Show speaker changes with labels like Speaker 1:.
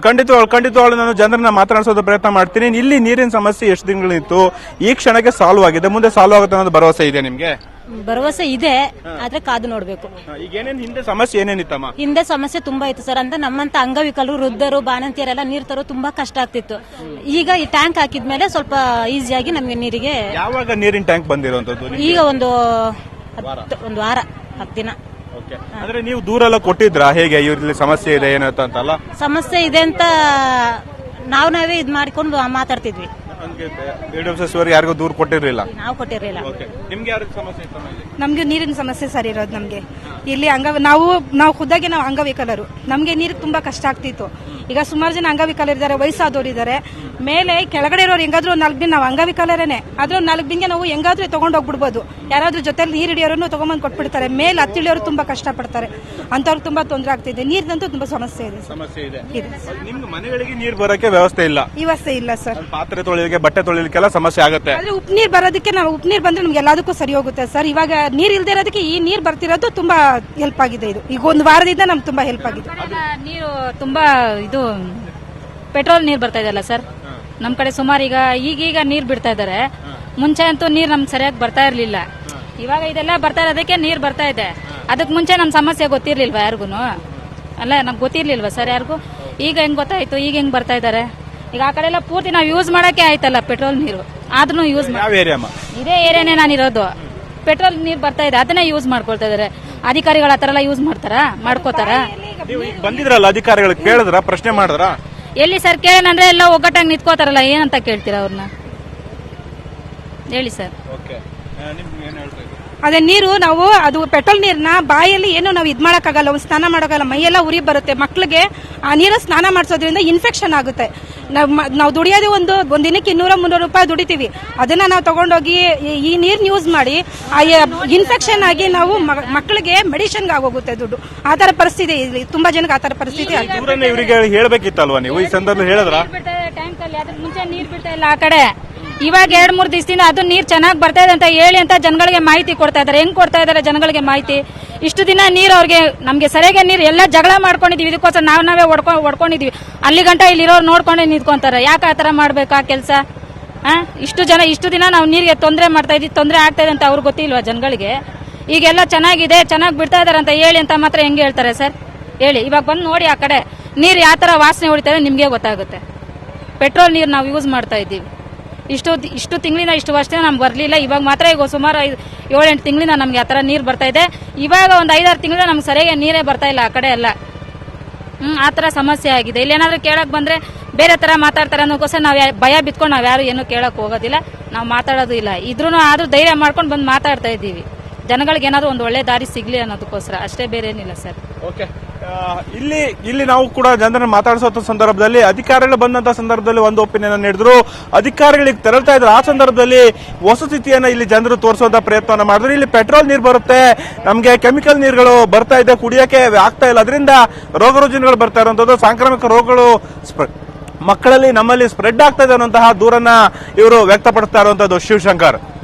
Speaker 1: ಖಂಡಿತವಾಗ್ಲು ಖಂಡಿತವಾಗ್ಲು ನಾನು ಜನರನ್ನ ಮಾತನಾಡಿಸೋದು ಪ್ರಯತ್ನ ಮಾಡ್ತೀನಿ. ಇಲ್ಲಿ ನೀರಿನ ಸಮಸ್ಯೆ ಎಷ್ಟು ತಿಂಗಳಿತ್ತು ಈ ಕ್ಷಣಕ್ಕೆ ಸಾಲ್ವ್ ಆಗಿದೆ. ಮುಂದೆ ಸಾಲ್ವ್ ಆಗುತ್ತೆ ಅನ್ನೋದು ಭರವಸೆ ಇದೆ ನಿಮ್ಗೆ?
Speaker 2: ಭರವಸೆ ಇದೆ ಆದ್ರೆ ಕಾದು ನೋಡ್ಬೇಕು.
Speaker 1: ಈಗ ಏನೇನ್ ಹಿಂದೆ ಸಮಸ್ಯೆ ಏನೇನಿತ್ತಮ್ಮ?
Speaker 2: ಹಿಂದೆ ಸಮಸ್ಯೆ ತುಂಬಾ ಇತ್ತು ಸರ್. ಅಂದ್ರೆ ನಮ್ಮಂತ ಅಂಗವಿಕಲರು ವೃದ್ಧರು ಬಾಣಂತಿಯರೆಲ್ಲ ನೀರ್ ತರೋ ತುಂಬಾ ಕಷ್ಟ ಆಗ್ತಿತ್ತು. ಈಗ ಈ ಟ್ಯಾಂಕ್ ಹಾಕಿದ್ಮೇಲೆ ಸ್ವಲ್ಪ ಈಸಿಯಾಗಿ ನಮ್ಗೆ ನೀರಿಗೆ
Speaker 1: ಯಾವಾಗ ನೀರಿನ ಟ್ಯಾಂಕ್ ಬಂದಿರುವಂತದ್ದು
Speaker 2: ಈಗ ಒಂದು ಹತ್ತು- ಒಂದು ವಾರ ಹತ್ತು ದಿನ.
Speaker 1: ಅಂದ್ರೆ ನೀವು ದೂರೆಲ್ಲ ಕೊಟ್ಟಿದ್ರಾ? ಹೇಗೆ? ಇವ್ರಲ್ಲಿ ಸಮಸ್ಯೆ ಇದೆ ಏನಂತ ಅಂತಲ್ಲ?
Speaker 2: ಸಮಸ್ಯೆ ಇದೆ ಅಂತ ನಾವು ನಾವೇ ಇದ್ ಮಾಡ್ಕೊಂಡು ಮಾತಾಡ್ತಿದ್ವಿ.
Speaker 1: ಸಚಿವರು ಯಾರಿಗೂ ದೂರ ಕೊಟ್ಟಿರಲಿಲ್ಲ.
Speaker 2: ನಾವು ಕೊಟ್ಟಿರಲಿಲ್ಲ.
Speaker 1: ನಿಮ್ಗೆ ಸಮಸ್ಯೆ?
Speaker 3: ನಮ್ಗೆ ನೀರಿನ ಸಮಸ್ಯೆ ಸರಿ ಇರೋದು ನಮ್ಗೆ. ಇಲ್ಲಿ ಅಂಗ ನಾವು ನಾವು ಖುದ್ದಾಗಿ ನಾವು ಅಂಗವಿಕಲರು. ನಮ್ಗೆ ನೀರು ತುಂಬಾ ಕಷ್ಟ ಆಗ್ತಿತ್ತು. ಈಗ ಸುಮಾರು ಜನ ಅಂಗವಿಕಲರಿದ್ದಾರೆ ವಯಸ್ಸಾದವರು ಇದ್ದಾರೆ ಮೇಲೆ ಕೆಳಗಡೆ ಇರೋರು ಹೆಂಗಾದ್ರೂ ಒಂದು ನಾಲ್ಕು ದಿನ ನಾವು ಅಂಗವಿಕಲರೇನೆ. ಆದ್ರೂ ನಾಲ್ಕು ದಿನಗೆ ನಾವು ಹೆಂಗಾದ್ರೂ ತಗೊಂಡು ಹೋಗ್ಬಿಡ್ಬೋದು. ಯಾರಾದ್ರೂ ಜೊತೆಲಿ ನೀರು ಹಿಡಿಯೋರನ್ನು ತೊಗೊಂಬಂದು ಕೊಟ್ಬಿಡ್ತಾರೆ. ಮೇಲೆ ಹತ್ತಿಳಿಯೋರು ತುಂಬಾ ಕಷ್ಟಪಡ್ತಾರೆ. ಅಂತವ್ರಿಗೆ ತುಂಬಾ ತೊಂದರೆ ಆಗ್ತಿದೆ ನೀರಿನಂತೂ ತುಂಬಾ ಸಮಸ್ಯೆ ಇದೆ.
Speaker 1: ಸಮಸ್ಯೆ ಇದೆ. ನಿಮ್ಗೆ ಮನೆಗಳಿಗೆ ನೀರು ಬರಕ್ಕೆ ವ್ಯವಸ್ಥೆ ಇಲ್ಲ.
Speaker 3: ವ್ಯವಸ್ಥೆ ಇಲ್ಲ ಸರ್.
Speaker 1: ಪಾತ್ರೆ ತೊಳಿಲಿಕ್ಕೆ ಬಟ್ಟೆ ತೊಳಿಲಿಕ್ಕೆಲ್ಲ ಸಮಸ್ಯೆ ಆಗುತ್ತೆ.
Speaker 3: ಆದ್ರೆ ಉಪ್ಪು ನೀರು ಬರೋದಕ್ಕೆ ನಾವು ಉಪ್ಪು ನೀರು ಬಂದ್ರೆ ನಮ್ಗೆ ಎಲ್ಲದಕ್ಕೂ ಸರಿ ಹೋಗುತ್ತೆ ಸರ್. ಇವಾಗ ನೀರು ಇಲ್ದೇ ಇರೋದಕ್ಕೆ ಈ ನೀರು ಬರ್ತಿರೋದು ತುಂಬಾ ಹೆಲ್ಪ್ ಆಗಿದೆ ಇದು. ಈಗ ಒಂದು ವಾರದಿಂದ ನಮ್ಗೆ ತುಂಬಾ ಹೆಲ್ಪ್ ಆಗಿದೆ.
Speaker 4: ನೀರು ತುಂಬಾ ಇದು ಪೆಟ್ರೋಲ್ ನೀರು ಬರ್ತಾ ಇದೆಯಲ್ಲ ಸರ್? ನಮ್ ಕಡೆ ಸುಮಾರು ಈಗ ಈಗೀಗ ನೀರು ಬಿಡ್ತಾ ಇದಾರೆ. ಮುಂಚೆ ಅಂತೂ ನೀರು ನಮ್ಗೆ ಸರಿಯಾಗಿ ಬರ್ತಾ ಇರ್ಲಿಲ್ಲ. ಇವಾಗ ಇದೆಲ್ಲ ಬರ್ತಾ ಇರೋದಕ್ಕೆ ನೀರು ಬರ್ತಾ ಇದೆ. ಅದಕ್ಕೆ ಮುಂಚೆ ನಮ್ ಸಮಸ್ಯೆ ಗೊತ್ತಿರ್ಲಿಲ್ವಾ ಯಾರಿಗೂ ಅಲ್ಲ ನಮ್ಗೆ ಗೊತ್ತಿರ್ಲಿಲ್ವಾ ಸರ್ ಯಾರಿಗೂ? ಈಗ ಹೆಂಗ್ ಗೊತ್ತಾಯ್ತು? ಈಗ ಹೆಂಗ್ ಬರ್ತಾ ಇದಾರೆ? ಈಗ ಆ ಕಡೆ ಎಲ್ಲ ಪೂರ್ತಿ ನಾವು ಯೂಸ್ ಮಾಡಕ್ಕೆ ಆಯ್ತಲ್ಲ ಪೆಟ್ರೋಲ್ ನೀರು. ಆದ್ರೂ ಯೂಸ್ ಇದೇ ಏರಿಯಾನೇ ನಾನಿರೋದು ಪೆಟ್ರೋಲ್ ನೀರು ಬರ್ತಾ ಇದೆ. ಅದನ್ನೇ ಯೂಸ್ ಮಾಡ್ಕೊಳ್ತಾ ಇದಾರೆ. ಅಧಿಕಾರಿಗಳ ಥರ ಎಲ್ಲ ಯೂಸ್ ಮಾಡ್ತಾರಾ? ಮಾಡ್ಕೋತಾರ?
Speaker 1: ಬಂದಿದ್ರಲ್ಲ ಅಧಿಕಾರಿಗಳು ಕೇಳಿದ್ರ? ಪ್ರಶ್ನೆ ಮಾಡಿದ್ರ?
Speaker 4: ಎಲ್ಲಿ ಸರ್ ಕೇಳೇನಂದ್ರೆ ಎಲ್ಲ ಒಗ್ಗಟ್ಟಾಗಿ ನಿಂತ್ಕೋತಾರಲ್ಲ ಏನಂತ ಕೇಳ್ತೀರಾ ಅವ್ರನ್ನ? ಹೇಳಿ ಸರ್.
Speaker 3: ಅದೇ ನೀರು ನಾವು ಅದು ಪೆಟ್ರೋಲ್ ನೀರ್ನ ಬಾಯಲ್ಲಿ ಏನು ನಾವು ಇದು ಮಾಡೋಕ್ಕಾಗಲ್ಲ ಒಂದು ಸ್ನಾನ ಮಾಡೋಕ್ಕಲ್ಲ ಮೈಯೆಲ್ಲ ಉರಿ ಬರುತ್ತೆ. ಮಕ್ಕಳಿಗೆ ಆ ನೀರು ಸ್ನಾನ ಮಾಡಿಸೋದ್ರಿಂದ ಇನ್ಫೆಕ್ಷನ್ ಆಗುತ್ತೆ. ನಾವು ನಾವು ದುಡಿಯೋದೇ ಒಂದು ಒಂದು ದಿನಕ್ಕೆ ಇನ್ನೂರ ಮುನ್ನೂರು ರೂಪಾಯಿ ದುಡಿತೀವಿ. ಅದನ್ನ ನಾವು ತಗೊಂಡೋಗಿ ಈ- ಈ ನೀರ್ ಯೂಸ್ ಮಾಡಿ ಆ ಇನ್ಫೆಕ್ಷನ್ ಆಗಿ ನಾವು ಮಕ್ಕಳಿಗೆ ಮೆಡಿಷನ್ಗೆ ಆಗೋಗುತ್ತೆ ದುಡ್ಡು. ಆ ತರ ಪರಿಸ್ಥಿತಿ ಇಲ್ಲಿ ತುಂಬಾ ಜನಕ್ಕೆ ಆ ತರ ಪರಿಸ್ಥಿತಿ
Speaker 1: ಇವರಿಗೆ ಹೇಳಬೇಕಿತ್ತಲ್ವಾ ನೀವು? ಈ ಸಂದರ್ಭ ಹೇಳಿದ್ರ?
Speaker 4: ಟ್ಯಾಂಕ್ ಅಲ್ಲಿ ಅದ್ರ ಮುಂಚೆ ನೀರ್ ಬಿಡ್ತಾ ಇಲ್ಲ ಆ ಕಡೆ. ಇವಾಗ ಎರಡ್ ಮೂರ್ ದಿವಸದಿಂದ ಅದು ನೀರ್ ಚೆನ್ನಾಗಿ ಬರ್ತಾ ಇದೆ ಅಂತ ಹೇಳಿ ಅಂತ ಜನಗಳಿಗೆ ಮಾಹಿತಿ ಕೊಡ್ತಾ ಇದಾರೆ ಹೆಂಗ್ ಕೊಡ್ತಾ ಇದಾರೆ ಜನಗಳಿಗೆ ಮಾಹಿತಿ? ಇಷ್ಟು ದಿನ ನೀರ್ ಅವ್ರಿಗೆ, ನಮ್ಗೆ ಸರಿಯಾಗಿ ನೀರ್, ಎಲ್ಲ ಜಗಳ ಮಾಡ್ಕೊಂಡಿದೀವಿ. ಇದಕ್ಕೋಸ್ಕರ ನಾವ್ ನಾವೇ ಹೊಡ್ಕೊ, ಹೊಡ್ಕೊಂಡಿದೀವಿ. ಅಲ್ಲಿ ಗಂಟ ಇಲ್ಲಿರೋರು ನೋಡ್ಕೊಂಡೇ ನಿಂತ್ಕೊಂತಾರೆ. ಯಾಕೆ ಆ ತರ ಮಾಡ್ಬೇಕಾ ಕೆಲಸ? ಆ? ಇಷ್ಟು ಜನ, ಇಷ್ಟು ದಿನ ನಾವು ನೀರಿಗೆ ತೊಂದರೆ ಮಾಡ್ತಾ ಇದೀವಿ ತೊಂದರೆ ಆಗ್ತಾ ಇದೆ ಅಂತ ಅವ್ರಿಗೆ ಗೊತ್ತಿಲ್ವಾ ಜನಗಳಿಗೆ? ಈಗೆಲ್ಲ ಚೆನ್ನಾಗಿದೆ, ಚೆನ್ನಾಗಿ ಬಿಡ್ತಾ ಇದಾರೆ ಅಂತ ಹೇಳಿ ಅಂತ ಮಾತ್ರ ಹೆಂಗೆ ಹೇಳ್ತಾರೆ ಸರ್? ಹೇಳಿ, ಇವಾಗ ಬಂದು ನೋಡಿ ಆ ಕಡೆ. ನೀರು ಯಾವ ಥರ ವಾಸನೆ ಹೊಡಿತಾರೆ ನಿಮಗೆ ಗೊತ್ತಾಗುತ್ತೆ. ಪೆಟ್ರೋಲ್ ನೀರು ನಾವು ಯೂಸ್ ಮಾಡ್ತಾ ಇದ್ದೀವಿ. ಇಷ್ಟು ಇಷ್ಟು ತಿಂಗಳಿಂದ ಇಷ್ಟು ವರ್ಷ ನಮ್ಗೆ ಬರಲಿಲ್ಲ. ಇವಾಗ ಮಾತ್ರ ಈಗ ಸುಮಾರು ಏಳೆಂಟು ತಿಂಗಳಿಂದ ನಮ್ಗೆ ಆ ಥರ ನೀರು ಬರ್ತಾ ಇದೆ. ಇವಾಗ ಒಂದು ಐದಾರು ತಿಂಗಳಿಂದ ನಮ್ಗೆ ಸರಿಯಾಗಿ ನೀರೇ ಬರ್ತಾ ಇಲ್ಲ ಆ ಕಡೆ ಎಲ್ಲ. ಹ್ಞೂ ಆ ಥರ ಸಮಸ್ಯೆ ಆಗಿದೆ. ಇಲ್ಲೇನಾದರೂ ಕೇಳಕ್ ಬಂದ್ರೆ ಬೇರೆ ತರ ಮಾತಾಡ್ತಾರೆ ಅನ್ನೋಕ್ಕೋಸ್ಕರ ನಾವು ಭಯ ಬಿತ್ಕೊಂಡು ನಾವು ಯಾರು ಏನು ಕೇಳಕ್ ಹೋಗೋದಿಲ್ಲ. ನಾವು ಮಾತಾಡೋದು ಇಲ್ಲ. ಇದ್ರೂ ಆದರೂ ಧೈರ್ಯ ಮಾಡ್ಕೊಂಡು ಬಂದು ಮಾತಾಡ್ತಾ ಇದ್ದೀವಿ. ಜನಗಳಿಗೆ ಏನಾದರೂ ಒಂದು ಒಳ್ಳೆ ದಾರಿ ಸಿಗ್ಲಿ ಅನ್ನೋದಕ್ಕೋಸ್ಕರ. ಅಷ್ಟೇ ಬೇರೆ ಏನಿಲ್ಲ ಸರ್.
Speaker 1: ಓಕೆ. ಇಲ್ಲಿ ಇಲ್ಲಿ ನಾವು ಕೂಡ ಜನರನ್ನು ಮಾತಾಡಿಸೋ ಸಂದರ್ಭದಲ್ಲಿ ಅಧಿಕಾರಿಗಳು ಬಂದಂತ ಸಂದರ್ಭದಲ್ಲಿ ಒಂದು ಒಪಿನಿಯನ್ ನೀಡಿದ್ರು. ಅಧಿಕಾರಿಗಳಿಗೆ ತೆರಳ್ತಾ ಇದ್ರು. ಆ ಸಂದರ್ಭದಲ್ಲಿ ವಸ್ತುಸ್ಥಿತಿಯನ್ನ ಇಲ್ಲಿ ಜನರು ತೋರಿಸುವಂತ ಪ್ರಯತ್ನವನ್ನ ಮಾಡಿದ್ರು. ಇಲ್ಲಿ ಪೆಟ್ರೋಲ್ ನೀರು ಬರುತ್ತೆ. ನಮಗೆ ಕೆಮಿಕಲ್ ನೀರುಗಳು ಬರ್ತಾ ಇದೆ. ಕುಡಿಯೋಕೆ ಆಗ್ತಾ ಇಲ್ಲ. ಅದರಿಂದ ರೋಗ ರುಜಿನಗಳು ಬರ್ತಾ ಇರುವಂತದ್ದು. ಸಾಂಕ್ರಾಮಿಕ ರೋಗಗಳು ಮಕ್ಕಳಲ್ಲಿ ನಮ್ಮಲ್ಲಿ ಸ್ಪ್ರೆಡ್ ಆಗ್ತಾ ಇದೆ ಅನ್ನುವಂತಹ ದೂರನ್ನ ಇವರು ವ್ಯಕ್ತಪಡಿಸ್ತಾ ಇರುವಂತದ್ದು ಶಿವಶಂಕರ್.